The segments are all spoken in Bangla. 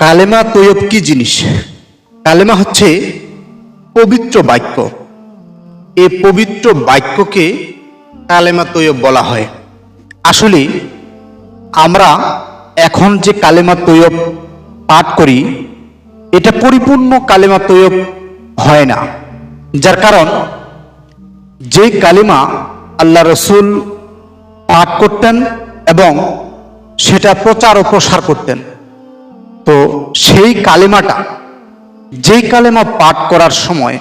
কালেমা তৈয়ব কি জিনিস? কালেমা হচ্ছে পবিত্র বাক্য। এ পবিত্র বাক্যকে কালেমা তৈয়ব বলা হয়। আসলে আমরা এখন যে কালেমা তৈয়ব পাঠ করি, এটা পরিপূর্ণ কালেমা তৈয়ব হয় না। যার কারণ, যে কালিমা আল্লাহ রসুল পাঠ করতেন এবং সেটা প্রচার ও প্রসার করতেন তো সেই কালেমাটা, যেই কালেমা পাঠ করার সময়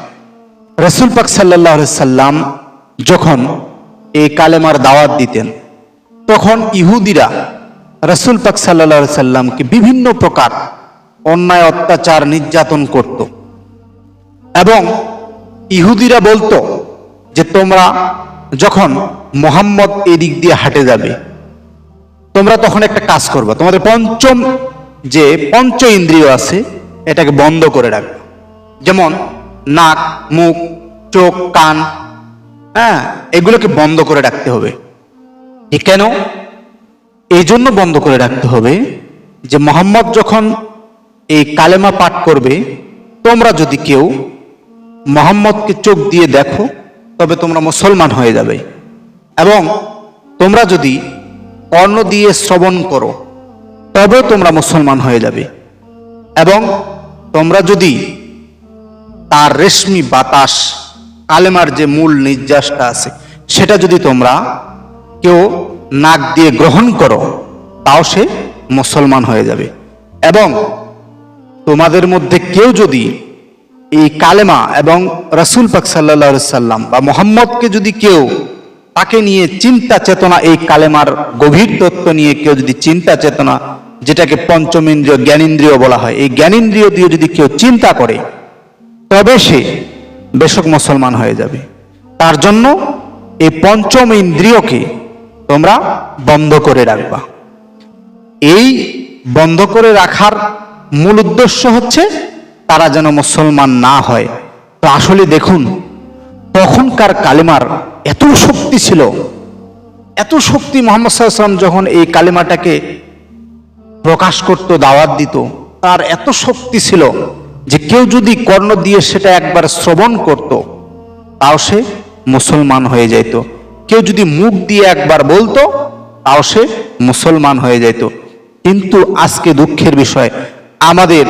রসুল পাক সাল্লাহ সাল্লাম যখন এই কালেমার দাওয়াত দিতেন, তখন ইহুদিরা রসুল পাক সাল্লাহ সাল্লামকে বিভিন্ন প্রকার অন্যায়, অত্যাচার, নির্যাতন করত। এবং ইহুদিরা বলতো যে, তোমরা যখন মোহাম্মদ এদিক দিয়ে হাঁটে যাবে, তোমরা তখন একটা কাজ করবে, তোমাদের পঞ্চম যে পঞ্চ ইন্দ্রিয় আছে, এটাকে বন্ধ করে রাখবে। যেমন নাক, মুখ, চোখ, কান হ্যাঁ এগুলোকে বন্ধ করে রাখতে হবে। কেন? এই জন্য বন্ধ করে রাখতে হবে যে মোহাম্মদ যখন এই কালেমা পাঠ করবে, তোমরা যদি কেউ মোহাম্মদকে চোখ দিয়ে দেখো, তবে তোমরা মুসলমান হয়ে যাবে। এবং তোমরা যদি কর্ণ দিয়ে শ্রবণ করো তবে তোমরা মুসলমান হয়ে যাবে। এবং তোমরা যদি তার রেশমি বাতাস, কালেমার যে মূল নির্যাসটা আছে, সেটা যদি তোমরা কেউ নাক দিয়ে গ্রহণ করো, তাও সে মুসলমান হয়ে যাবে। এবং তোমাদের মধ্যে কেউ যদি এই কালেমা এবং রসুল পাক সাল্লা সাল্লাম বা মোহাম্মদকে যদি কেউ তাকে নিয়ে চিন্তা চেতনা, এই কালেমার গভীর তত্ত্ব নিয়ে কেউ যদি চিন্তা চেতনা যেটাকে পঞ্চম ইন্দ্রিয় জ্ঞানেন্দ্রিয় বলা হয়। এই জ্ঞানেন্দ্রিয় দিয়ে যদি কেউ চিন্তা করে, তবে সে বেশক মুসলমান হয়ে যাবে। তার জন্য এই পঞ্চম ইন্দ্রিয়কে তোমরা বন্ধ করে রাখবা। এই বন্ধ করে রাখার মূল উদ্দেশ্য হচ্ছে, তারা যেন মুসলমান না হয়। তো আসলে দেখুন, তখনকার কালিমার এত শক্তি ছিল, এত শক্তি মোহাম্মদ সাল্লাম যখন এই কালেমাটাকে প্রকাশ করত, দাওয়াত দিত, তার এত শক্তি ছিল যে কেউ যদি কর্ণ দিয়ে সেটা একবার শ্রবণ করত, তাও সে মুসলমান হয়ে যেত। কেউ যদি মুখ দিয়ে একবার বলতো, তাও সে মুসলমান হয়ে যেত। কিন্তু আজকে দুঃখের বিষয়, আমাদের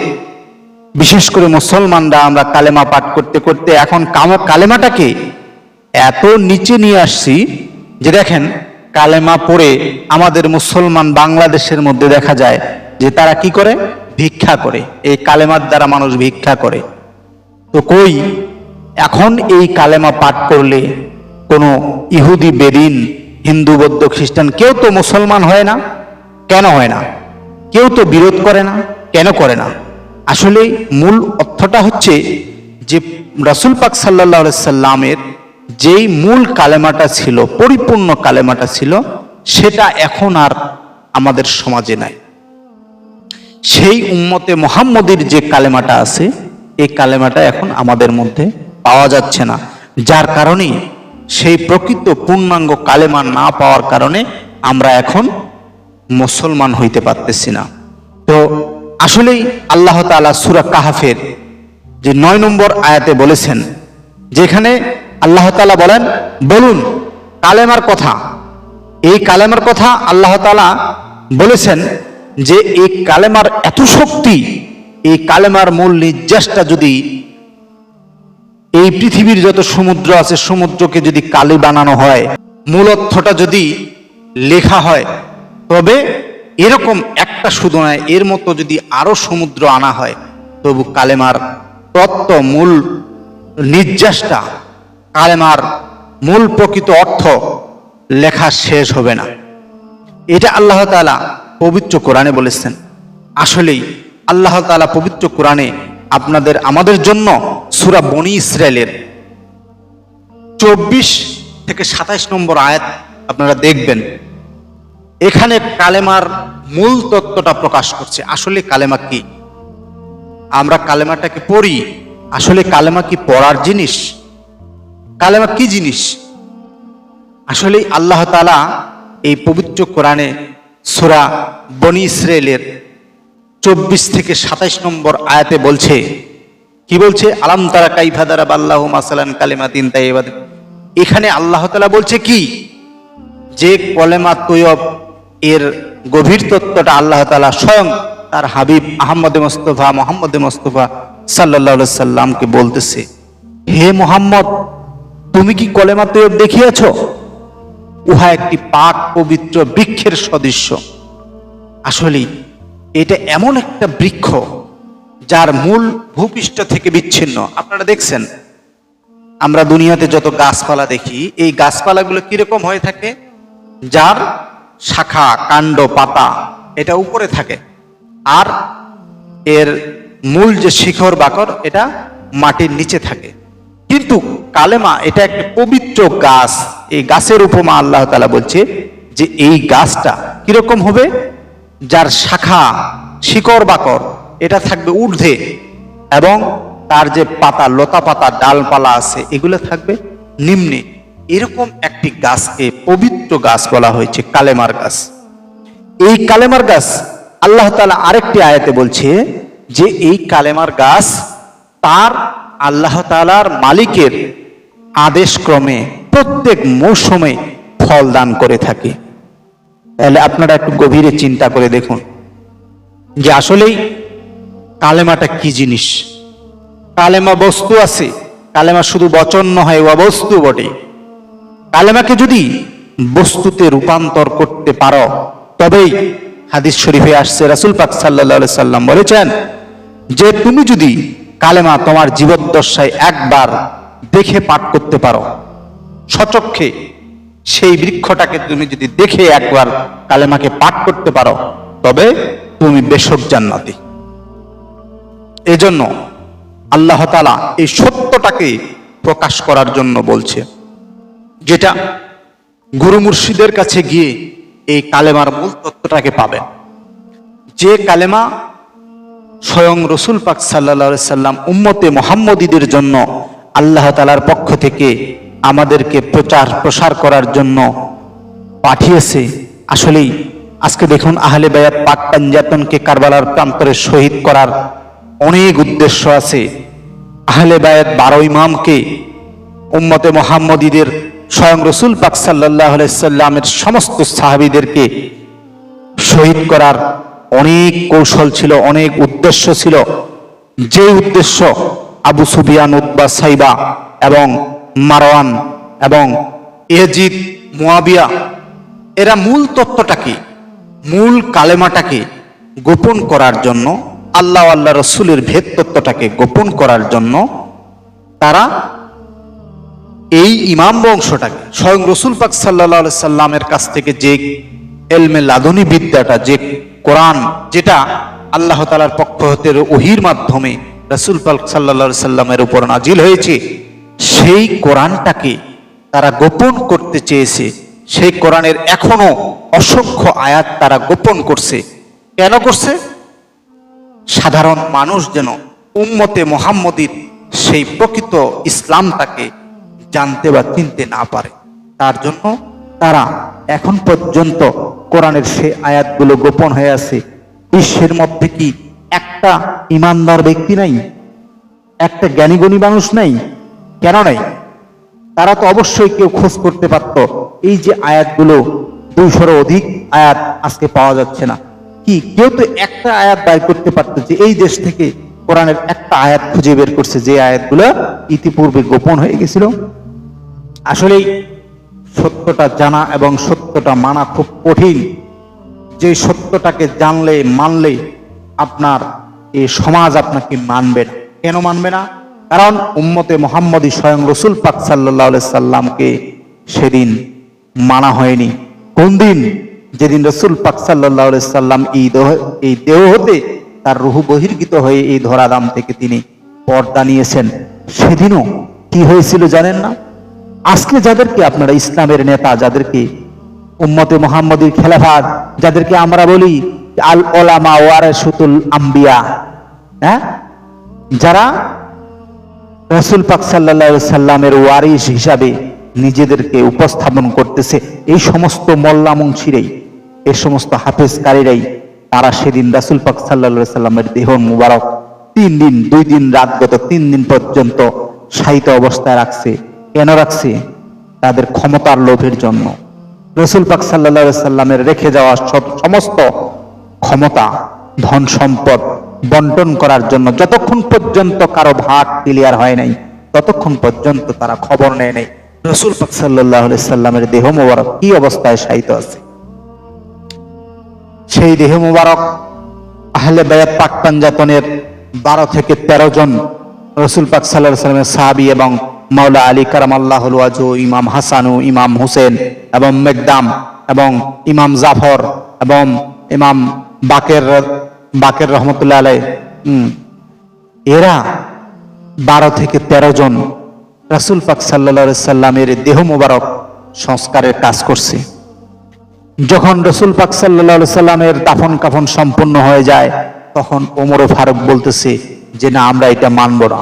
বিশেষ করে মুসলমানরা আমরা কালেমা পাঠ করতে করতে এখন কালেমাটাকে এত নিচে নিয়ে আসছি যে দেখেন কালেমা পড়ে আমাদের মুসলমান বাংলাদেশের মধ্যে দেখা যায় যে তারা কি করে? ভিক্ষা করে। এই কালেমার দ্বারা মানুষ ভিক্ষা করে। তো কই, এখন এই কালেমা পাঠ করলে কোনো ইহুদি, বেদিন, হিন্দু, বৌদ্ধ, খ্রিস্টান কেউ তো মুসলমান হয় না? কেন হয় না? কেউ তো বিরোধ করে না? কেন করে না? আসলে মূল অর্থটা হচ্ছে যে রাসুল পাক সাল্লাহ সাল্লামের যেই মূল কালেমাটা ছিল, পরিপূর্ণ কালেমাটা ছিল, সেটা এখন আর আমাদের সমাজে নাই। সেই উম্মতে মোহাম্মদের যে কালেমাটা আছে, এই কালেমাটা এখন আমাদের মধ্যে পাওয়া যাচ্ছে না। যার কারণে সেই প্রকৃত পূর্ণাঙ্গ কালেমা না পাওয়ার কারণে আমরা এখন মুসলমান হইতে পারতেছি না। তো আসলেই আল্লাহ তাআলা সুরা কাহাফের যে নয় নম্বর আয়াতে বলেছেন, যেখানে আল্লাহ তাআলা বলেন, বলুন, কালেমার কথা। এই কালেমার কথা আল্লাহ তালা বলেছেন যে, এই কালেমার এত শক্তি, এই কালেমার মূল নির্যাসটা যদি এই পৃথিবীর যত সমুদ্র আছে, সমুদ্রকে যদি কালি বানানো হয়, মূল অর্থটা যদি লেখা হয়, তবে এরকম একটা শুধু নয়, এর মতো যদি আরও সমুদ্র আনা হয়, তবু কালেমার তত্ত্ব মূল নির্যাসটা কালেমার মূল প্রকৃত অর্থ লেখা শেষ হবে না। এটা আল্লাহ তাআলা পবিত্র কোরআনে বলেছেন। আসলেই আল্লাহ তাআলা পবিত্র কোরআনে আপনাদের, আমাদের জন্য সুরা বনি ইসরায়েলের চব্বিশ থেকে সাতাইশ নম্বর আয়াত আপনারা দেখবেন। এখানে কালেমার মূল তত্ত্বটা প্রকাশ করছে। আসলে কালেমা কি? আমরা কালেমাটাকে পড়ি। আসলে কালেমা কি পড়ার জিনিস? কালেমা কি জিনিস? আসলে আল্লাহ তাআলা এই পবিত্র কোরআনে সুরা বনি ইসরায়েলের চব্বিশ থেকে সাতাইশ নম্বর আয়াতে বলছে, কি বলছে? আলাম তারা কাইফাদারা বাল্লাহ মাসালান কালেমা তিন তাই এখানে আল্লাহ তালা বলছে কি? যে কলেমা তৈয়ব এর গভীর তত্ত্বটা আল্লাহ তালা স্বয়ং তার হাবিব আহমদ মোস্তফা, মোহাম্মদ মোস্তফা সাল্লাহ সাল্লামকে বলতেছে। হে মোহাম্মদ তুমি কি কলেমা তৈয়ব দেখিয়াছ? উহা একটি পাক পবিত্র বৃক্ষের সদৃশ্য। আসলে এটা এমন একটা বৃক্ষ যার মূল ভূপৃষ্ঠ থেকে বিচ্ছিন্ন। আপনারা দেখছেন? আমরা দুনিয়াতে যত গাছপালা দেখি, এই গাছপালাগুলো কীরকম হয়ে থাকে? যার শাখা, কাণ্ড, পাতা, এটা উপরে থাকে। আর এর মূল যে শিখর বাকর, এটা মাটির নিচে থাকে। কিন্তু কালেমা এটা একটা পবিত্র গাছ। এই গাছের উপমা আল্লাহ তালা বলছে যে এই গাছটা কীরকম হবে? যার শাখা, শিকড় বাকর এটা থাকবে ঊর্ধ্বে এবং তার যে পাতা, লতা পাতা, ডালপালা আছে, এগুলো থাকবে নিম্নে। এরকম একটি গাছকে পবিত্র গাছ বলা হয়েছে, কালেমার গাছ। এই কালেমার গাছ আল্লাহ তালা আরেকটি আয়াতে বলছে যে এই কালেমার গাছ তার আল্লাহ তালার মালিকের আদেশক্রমে প্রত্যেক মৌসুমে ফল দান করে থাকে। তাহলে আপনারা একটু গভীরে চিন্তা করে দেখুন যে আসলেই কালেমাটা কি জিনিস। কালেমা বস্তু আছে, কালেমা শুধু বচন নয় ও বস্তু বটে। কালেমাকে যদি বস্তুতে রূপান্তর করতে পারো, তবেই হাদিস শরীফে আসছে, রাসুল পাক সাল্লাহ সাল্লাম বলেছেন যে তুমি যদি কালেমা তোমার জীবদ্দশায় একবার দেখে পাঠ করতে পারো। সচক্ষে সেই বৃক্ষটাকে তুমি যদি দেখে একবার কালেমাকে পাঠ করতে পারো, তবে তুমি বেশক জান্নাতি। এজন্য আল্লাহ তালা এই সত্যটাকে প্রকাশ করার জন্য বলছে, যেটা গুরু মুর্শিদের কাছে গিয়ে এই কালেমার মূল তত্ত্বটাকে পাবেন। যে কালেমা স্বয়ং রসুল পাক সাল্লা সাল্লাম উম্মতে মোহাম্মদীদের জন্য আল্লাহ তালার পক্ষ থেকে আমাদেরকে প্রচার প্রসার করার জন্য পাঠিয়েছে। আসলেই আজকে দেখুন আহলে বায়াত পাক পাঞ্জাতনকে কারবালার প্রান্তরে শহীদ করার অনেক উদ্দেশ্য আছে। আহলে বায়াত বারো ইমামকে উম্মতে মোহাম্মদীদের স্বয়ং রসুল পাক সাল্লাহ সাল্লামের সমস্ত সাহাবিদেরকে শহীদ করার অনেক কৌশল ছিল, অনেক উদ্দেশ্য ছিল। যে উদ্দেশ্য আবু সুফিয়ান উদ্বা সাইবা এবং মারওয়ান এবং এজিদ মুয়াবিয়া, এরা মূল তত্ত্বটাকে মূল কালেমাটাকে গোপন করার জন্য, আল্লাহ আল্লাহ রসুলের ভেদ তত্ত্বটাকে গোপন করার জন্য তারা এই ইমাম বংশটাকে, স্বয়ং রসুল পাক সাল্লা সাল্লামের কাছ থেকে যে এলমে লাদনী বিদ্যাটা, যে কোরআন, যেটা আল্লাহ তালার পক্ষ হতে ওহির মাধ্যমে রসুল পাল সাল্লা সাল্লামের উপর নাজিল হয়েছে, সেই কোরআনটাকে তারা গোপন করতে চেয়েছে। সেই কোরআনের এখনও অসংখ্য আয়াত তারা গোপন করছে। কেন করছে? সাধারণ মানুষ যেন উম্মতে মোহাম্মদীর সেই প্রকৃত ইসলামটাকে জানতে বা চিনতে না পারে। তার জন্য তারা এখন পর্যন্ত কোরআনের সে আয়াতগুলো গোপন হয়ে আছে। বিশ্বের মধ্যে কি একটা ইমানদার ব্যক্তি নাই? একটা জ্ঞানীগুণী মানুষ নাই? কেন নাই? তারা তো অবশ্যই কেউ খোঁজ করতে পারত। এই যে আয়াতগুলো দুইশোর অধিক আয়াত আজকে পাওয়া যাচ্ছে না। কি কেউ তো একটা আয়াত দায় করতে পারতো যে এই দেশ থেকে কোরআনের একটা আয়াত খুঁজে বের করছে, যে আয়াতগুলো ইতিপূর্বে গোপন হয়ে গেছিল? আসলেই সত্যটা জানা এবং সত্যটা মানা খুব কঠিন। যে সত্যটাকে জানলে, মানলে আপনার এই সমাজ আপনাকে মানবে না। কেন মানবে না? কারণ উম্মতে মোহাম্মদী স্বয়ং রসুল পাক সাল্লাহ সাল্লামকে সেদিন মানা হয়নি। কোন দিন? যেদিন রসুল পাক সাল্লাহ সাল্লাম এই দেহ- এই দেহ হতে তার রুহু বহির্গিত হয়ে এই ধরাধাম থেকে তিনি পর্দা নিয়েছেন। সেদিনও কি হয়েছিল জানেন না? আজকে যাদেরকে আপনারা ইসলামের নেতা, যাদেরকে উম্মতে মোহাম্মদীর খেলাফাত, যাদেরকে আমরা বলি আল ওলামা ওয়ারেসুতুল আম্বিয়া হ্যাঁ? যারা রসুল পাক সাল্লা সাল্লামের ওয়ারিস হিসাবে নিজেদেরকে উপস্থাপন করতেছে, এই সমস্ত মোল্লা মুন্সিরাই এই সমস্ত হাফেজকারীরাই, তারা সেদিন রাসুল পাক সাল্লা সাল্লামের দেহ মুবারক তিন দিন, দুই দিন, রাত গত তিন দিন পর্যন্ত শায়িত অবস্থায় রাখছে। কেন রাখছে তাদের ক্ষমতার লোভের জন্য। রসুল পাক সাল্লা সাল্লামের রেখে যাওয়া সব- সমস্ত ক্ষমতা, ধন সম্পদ বন্টন করার জন্য যতক্ষণ পর্যন্ত কারও ভাগ ক্লিয়ার হয় নাই, ততক্ষণ পর্যন্ত তারা খবর নেয় নাই। রসুল পাক সাল্লাহ সাল্লামের দেহ মোবারক কি অবস্থায় শায়িত আছে? সেই দেহ মোবারক আহলে বায়াত পাক পাঞ্জাতনের বারো থেকে তেরো জন রসুল পাক সাল্লাহ সাল্লামের সাহাবি এবং মাওলা আলী কারাম আল্লাহ ওয়াজু, ইমাম হাসানু, ইমাম হুসেন এবং মেকদাম এবং ইমাম জাফর এবং ইমাম বাকের বাকের রহমতুল্লাহ আলাই এরা বারো থেকে তেরো জন রাসুল পাক সাল্লা সাল্লামের দেহ মোবারক সংস্কারের কাজ করছে। যখন রসুল পাক সাল্লা সাল্লামের দাফন কাফন সম্পূর্ণ হয়ে যায়, তখন ওমর ফারুক বলতেছে যে, না, আমরা এটা মানব না।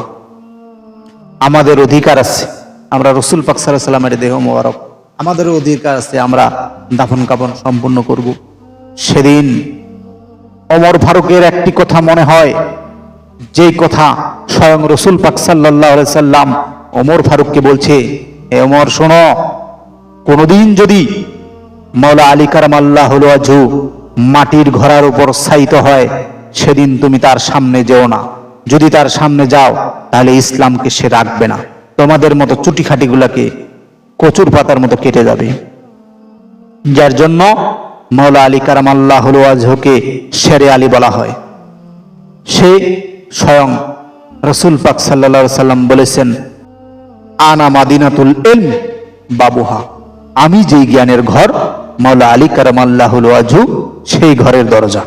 আমাদের অধিকার আছে। আমরা রসুল পাক দেহ মোবারক। আমাদের অধিকার আছে, আমরা দাফন কাফন সম্পূর্ণ করব। সেদিন অমর ফারুকের একটি কথা মনে হয়, যেই কথা স্বয়ং রসুল পাক সাল্লাহ সাল্লাম ওমর ফারুককে বলছে হে ওমর, শোনো, কোনোদিন যদি মাওলা আলী কারাম আল্লাহ আজু মাটির ঘোড়ার উপর সাইত হয়, সেদিন তুমি তার সামনে যেও না। যদি তার সামনে যাও, তাহলে ইসলামকে সে রাখবে না। তোমাদের মতো চুটিখাটিগুলাকে কচুর পাতার মতো কেটে যাবে। যার জন্য মৌলা আলী কারাম আল্লাহ আজহকে শেরে আলী বলা হয়। সে স্বয়ং রসুল পাক সাল্লা সাল্লাম বলেছেন, আনা মাদিনাতুল এলম বাবুহা। আমি যেই জ্ঞানের ঘর মাওলা আলী কারাম আল্লাহুল আজু সেই ঘরের দরজা।